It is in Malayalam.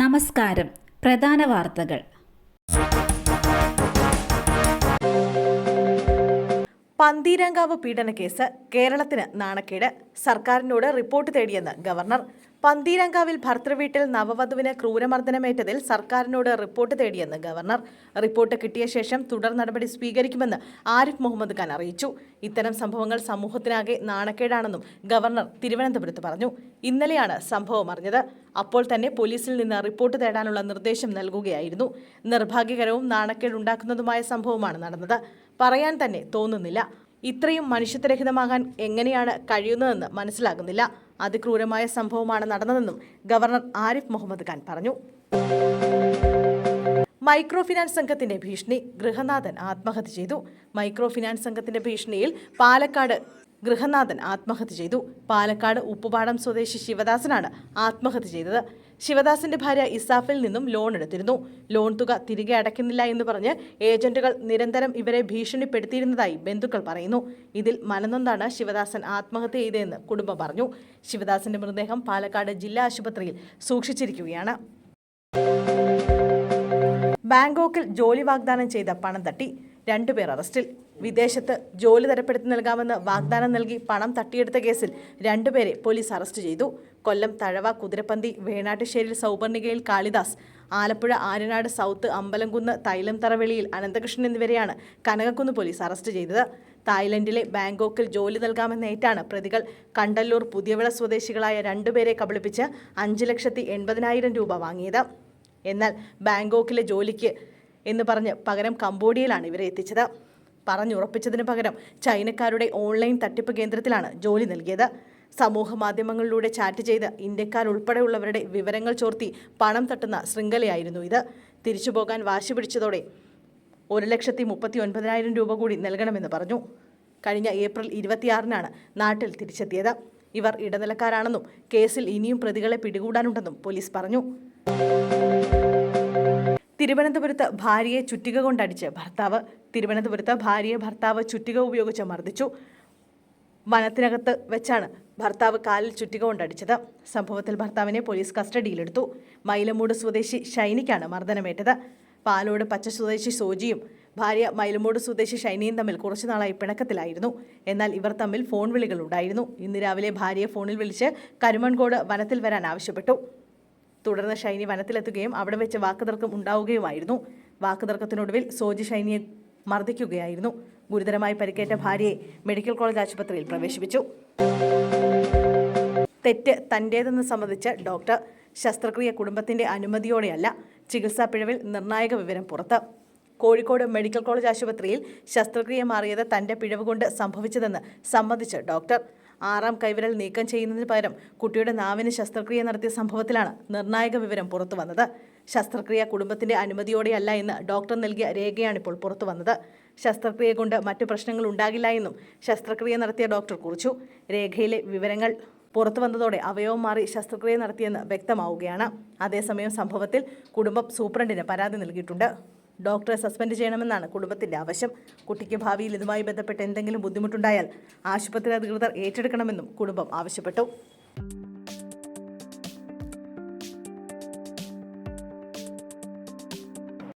നമസ്കാരം. പ്രധാന വാർത്തകൾ. പന്തീരാങ്കാവ് പീഡനക്കേസ് കേരളത്തിന് നാണക്കേട്. സർക്കാരിനോട് റിപ്പോർട്ട് തേടിയെന്ന് ഗവർണർ. പന്തീരാങ്കാവിൽ ഭർത്തൃവീട്ടിൽ നവവധുവിന് ക്രൂരമർദ്ദനമേറ്റതിൽ സർക്കാരിനോട് റിപ്പോർട്ട് തേടിയെന്ന് ഗവർണർ. റിപ്പോർട്ട് കിട്ടിയ ശേഷം തുടർ നടപടി സ്വീകരിക്കുമെന്ന് ആരിഫ് മുഹമ്മദ് ഖാൻ അറിയിച്ചു. ഇത്തരം സംഭവങ്ങൾ സമൂഹത്തിനാകെ നാണക്കേടാണെന്നും ഗവർണർ തിരുവനന്തപുരത്ത് പറഞ്ഞു. ഇന്നലെയാണ് സംഭവം അറിഞ്ഞത്. അപ്പോൾ തന്നെ പോലീസിൽ നിന്ന് റിപ്പോർട്ട് തേടാനുള്ള നിർദ്ദേശം നൽകുകയായിരുന്നു. നിർഭാഗ്യകരവും നാണക്കേടുണ്ടാക്കുന്നതുമായ സംഭവമാണ് നടന്നത്. പറയാൻ തന്നെ തോന്നുന്നില്ല. ഇത്രയും മനുഷ്യത്വരഹിതമാകാൻ എങ്ങനെയാണ് കഴിയുന്നതെന്ന് മനസ്സിലാകുന്നില്ല. അതിക്രൂരമായ സംഭവമാണ് നടന്നതെന്നും ഗവർണർ ആരിഫ് മുഹമ്മദ് ഖാൻ പറഞ്ഞു. മൈക്രോ ഫിനാൻസ് സംഘത്തിന്റെ ഭീഷണി ഗൃഹനാഥൻ ആത്മഹത്യ ചെയ്തു. മൈക്രോ ഫിനാൻസ് സംഘത്തിന്റെ ഭീഷണിയിൽ പാലക്കാട് ഗൃഹനാഥൻ ആത്മഹത്യ ചെയ്തു. പാലക്കാട് ഉപ്പുപാടം സ്വദേശി ശിവദാസനാണ് ആത്മഹത്യ ചെയ്തത്. ശിവദാസിന്റെ ഭാര്യ ഇസാഫിൽ നിന്നും ലോൺ എടുത്തിരുന്നു. ലോൺ തുക തിരികെ അടയ്ക്കുന്നില്ല എന്ന് പറഞ്ഞ് ഏജന്റുകൾ നിരന്തരം ഇവരെ ഭീഷണിപ്പെടുത്തിയിരുന്നതായി ബന്ധുക്കൾ പറയുന്നു. ഇതിൽ മനനൊന്നാണ് ശിവദാസൻ ആത്മഹത്യ ചെയ്തതെന്ന് കുടുംബം പറഞ്ഞു. ശിവദാസന്റെ മൃതദേഹം പാലക്കാട് ജില്ലാ ആശുപത്രിയിൽ സൂക്ഷിച്ചിരിക്കുകയാണ്. ബാങ്കോക്കിൽ ജോലി വാഗ്ദാനം ചെയ്ത പണം തട്ടി. രണ്ടുപേർ അറസ്റ്റിൽ. വിദേശത്ത് ജോലി തരപ്പെടുത്തി നൽകാമെന്ന് വാഗ്ദാനം നൽകി പണം തട്ടിയെടുത്ത കേസിൽ രണ്ടുപേരെ പോലീസ് അറസ്റ്റ് ചെയ്തു. കൊല്ലം തഴവ കുതിരപ്പന്തി വേണാട്ടുശ്ശേരിയിൽ സൗപർണികയിൽ കാളിദാസ്. ആലപ്പുഴ ആര്യനാട് സൗത്ത് അമ്പലംകുന്ന് തൈലം തറവെളിയിൽ അനന്തകൃഷ്ണൻ എന്നിവരെയാണ് കനകക്കുന്ന് പോലീസ് അറസ്റ്റ് ചെയ്തത്. തായ്ലൻഡിലെ ബാങ്കോക്കിൽ ജോലി നൽകാമെന്നേറ്റാണ് പ്രതികൾ. കണ്ടല്ലൂർ പുതിയവിള സ്വദേശികളായ രണ്ടുപേരെ കബളിപ്പിച്ച് അഞ്ച് ലക്ഷത്തി എൺപതിനായിരം രൂപ വാങ്ങിയത്. എന്നാൽ ബാങ്കോക്കിലെ ജോലിക്ക് എന്ന് പറഞ്ഞ് പകരം കംബോഡിയയിലാണ് ഇവരെ എത്തിച്ചത്. പറഞ്ഞുറപ്പിച്ചതിന് പകരം ചൈനക്കാരുടെ ഓൺലൈൻ തട്ടിപ്പ് കേന്ദ്രത്തിലാണ് ജോലി നൽകിയത്. സമൂഹ മാധ്യമങ്ങളിലൂടെ ചാറ്റ് ചെയ്ത് ഇന്ത്യക്കാർ ഉൾപ്പെടെയുള്ളവരുടെ വിവരങ്ങൾ ചോർത്തി പണം തട്ടുന്ന ശൃംഖലയായിരുന്നു ഇത്. തിരിച്ചുപോകാൻ വാശി പിടിച്ചതോടെ ഒരു ലക്ഷത്തി മുപ്പത്തി ഒൻപതിനായിരം രൂപ കൂടി നൽകണമെന്ന് പറഞ്ഞു. കഴിഞ്ഞ ഏപ്രിൽ ഇരുപത്തിയാറിനാണ് നാട്ടിൽ തിരിച്ചെത്തിയത്. ഇവർ ഇടനിലക്കാരാണെന്നും കേസിൽ ഇനിയും പ്രതികളെ പിടികൂടാനുണ്ടെന്നും പോലീസ് പറഞ്ഞു. തിരുവനന്തപുരത്ത് ഭാര്യയെ ചുറ്റിക കൊണ്ടടിച്ച് ഭർത്താവ് തിരുവനന്തപുരത്ത് ഭാര്യയെ ഭർത്താവ് ചുറ്റിക ഉപയോഗിച്ച് മർദ്ദിച്ചു. വനത്തിനകത്ത് വെച്ചാണ് ഭർത്താവ് കാലിൽ ചുറ്റിക കൊണ്ടടിച്ചത്. സംഭവത്തിൽ ഭർത്താവിനെ പോലീസ് കസ്റ്റഡിയിലെടുത്തു. മൈലമൂട് സ്വദേശി ഷൈനിക്കാണ് മർദ്ദനമേറ്റത്. പാലോട് പച്ച സ്വദേശി സോജിയും ഭാര്യ മൈലമൂട് സ്വദേശി ഷൈനിയും തമ്മിൽ കുറച്ചു നാളായി പിണക്കത്തിലായിരുന്നു. എന്നാൽ ഇവർ തമ്മിൽ ഫോൺ വിളികൾ ഉണ്ടായിരുന്നു ഇന്ന് രാവിലെ ഭാര്യയെ ഫോണിൽ വിളിച്ച് കരുമൺകോട് വനത്തിൽ വരാൻ ആവശ്യപ്പെട്ടു. തുടർന്ന് ഷൈനി വനത്തിലെത്തുകയും അവിടെ വെച്ച് വാക്കുതർക്കം ഉണ്ടാവുകയുമായിരുന്നു. വാക്കുതർക്കത്തിനൊടുവിൽ സോജി ഷൈനിയെ മർദ്ദിക്കുകയായിരുന്നു. ഗുരുതരമായി പരിക്കേറ്റ ഭാര്യയെ മെഡിക്കൽ കോളേജ് ആശുപത്രിയിൽ പ്രവേശിപ്പിച്ചു. തെറ്റ് തന്റേതെന്ന് സംബന്ധിച്ച് ഡോക്ടർ ശസ്ത്രക്രിയ കുടുംബത്തിന്റെ അനുമതിയോടെയല്ല ചികിത്സാ പിഴവിൽ നിർണായക വിവരം പുറത്ത്. കോഴിക്കോട് മെഡിക്കൽ കോളേജ് ആശുപത്രിയിൽ ശസ്ത്രക്രിയ മാറിയത് തന്റെ പിഴവ് കൊണ്ട് സംഭവിച്ചതെന്ന് സമ്മതിച്ച് ഡോക്ടർ ആറാം കൈവിരൽ നീക്കം ചെയ്യുന്നതിന് പകരം കുട്ടിയുടെ നാവിന് ശസ്ത്രക്രിയ നടത്തിയ സംഭവത്തിലാണ് നിർണായക വിവരം പുറത്തു വന്നത്. ശസ്ത്രക്രിയ കുടുംബത്തിന്റെ അനുമതിയോടെയല്ല എന്ന് ഡോക്ടർ നൽകിയ രേഖയാണിപ്പോൾ പുറത്തു വന്നത്. ശസ്ത്രക്രിയ കൊണ്ട് മറ്റു പ്രശ്നങ്ങൾ ഉണ്ടാകില്ല എന്നും ശസ്ത്രക്രിയ നടത്തിയ ഡോക്ടർ കുറിച്ചു. രേഖയിലെ വിവരങ്ങൾ പുറത്തു വന്നതോടെ അവയവം മാറി ശസ്ത്രക്രിയ നടത്തിയെന്ന് വ്യക്തമാവുകയാണ്. അതേസമയം സംഭവത്തിൽ കുടുംബം സൂപ്രണ്ടിന് പരാതി നൽകിയിട്ടുണ്ട്. ഡോക്ടറെ സസ്പെൻഡ് ചെയ്യണമെന്നാണ് കുടുംബത്തിന്റെ ആവശ്യം. കുട്ടിക്ക് ഭാവിയിൽ ഇതുമായി ബന്ധപ്പെട്ട് എന്തെങ്കിലും ബുദ്ധിമുട്ടുണ്ടായാൽ ആശുപത്രി അധികൃതർ ഏറ്റെടുക്കണമെന്നും കുടുംബം ആവശ്യപ്പെട്ടു.